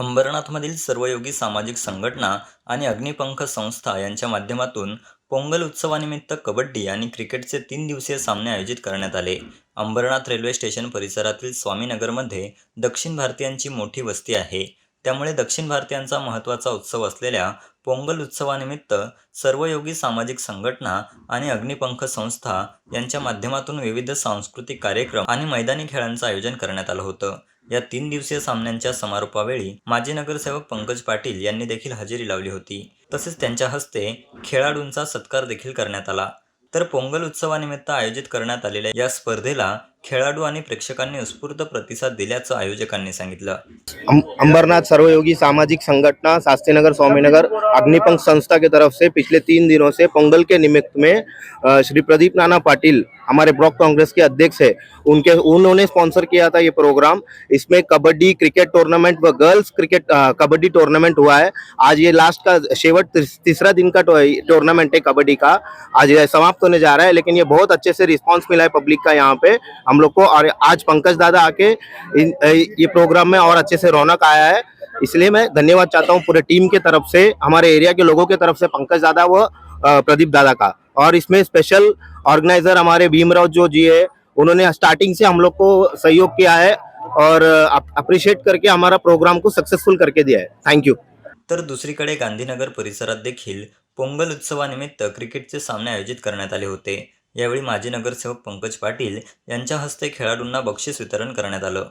अंबरनाथमधील सर्वयोगी सामाजिक संघटना आणि अग्निपंख संस्था यांच्या माध्यमातून पोंगल उत्सवानिमित्त कबड्डी आणि क्रिकेटचे तीन दिवसीय सामने आयोजित करण्यात आले. अंबरनाथ रेल्वे स्टेशन परिसरातील स्वामीनगरमध्ये दक्षिण भारतीयांची मोठी वस्ती आहे. त्यामुळे दक्षिण भारतीयांचा महत्त्वाचा उत्सव असलेल्या पोंगल उत्सवानिमित्त सर्वयोगी सामाजिक संघटना आणि अग्निपंख संस्था यांच्या माध्यमातून विविध सांस्कृतिक कार्यक्रम आणि मैदानी खेळांचं आयोजन करण्यात आलं होतं. या तीन दिवसीय सामन्यांच्या समारोपावेळी माजी नगरसेवक पंकज पाटील यांनी देखील हजेरी लावली होती. तसेच त्यांच्या हस्ते खेळाडूंचा सत्कार देखील करण्यात आला. तर पोंगल उत्सवानिमित्त आयोजित करण्यात आलेल्या या स्पर्धेला खेळाडू आणि प्रेक्षकांनी उत्स्फूर्त प्रतिसाद दिल्याचं आयोजकांनी सांगितलं. अंबरनाथ सर्वयोगी सामाजिक संगठना शास्त्रीनगर स्वामीनगर अग्निपंख संस्था के तरफ से पिछले तीन दिनों से पोंगल के निमित्त में श्री प्रदीप नाना पाटिल हमारे ब्लॉक कांग्रेस के अध्यक्ष है। उनके, उन्होंने स्पॉन्सर किया था ये प्रोग्राम इसमें कबड्डी क्रिकेट टूर्नामेंट व गर्ल्स क्रिकेट कबड्डी टूर्नामेंट हुआ है। आज ये लास्ट का शेवट तीसरा दिन का टूर्नामेंट है कबड्डी का। आज समाप्त होने जा रहा है, लेकिन ये बहुत अच्छे से रिस्पॉन्स मिला है पब्लिक का यहाँ पे। हम लोग को, और आज पंकज दादा आके ये प्रोग्राम में और अच्छे से रौनक आया है। इसलिए मैं धन्यवाद चाहता हूँ पूरे टीम के तरफ़ से, हमारे एरिया के लोगों के तरफ़ से, पंकज दादा व प्रदीप दादा का। और इसमें स्पेशल ऑर्गेनाइजर हमारे भीमराव जो जी है उन्होंने स्टार्टिंग से हम लोग को सहयोग किया है और अप्रिशिएट करके हमारा प्रोग्राम को सक्सेसफुल करके दिया है। थैंक यू तर दुसरीकडे गांधीनगर परिसरात देखील पोंगल उत्सवानिमित्त क्रिकेटचे सामने आयोजित करण्यात आले होते. यावेळी माजी नगरसेवक पंकज पाटील यांच्या हस्ते खेळाडूंना बक्षीस वितरण करण्यात आलं.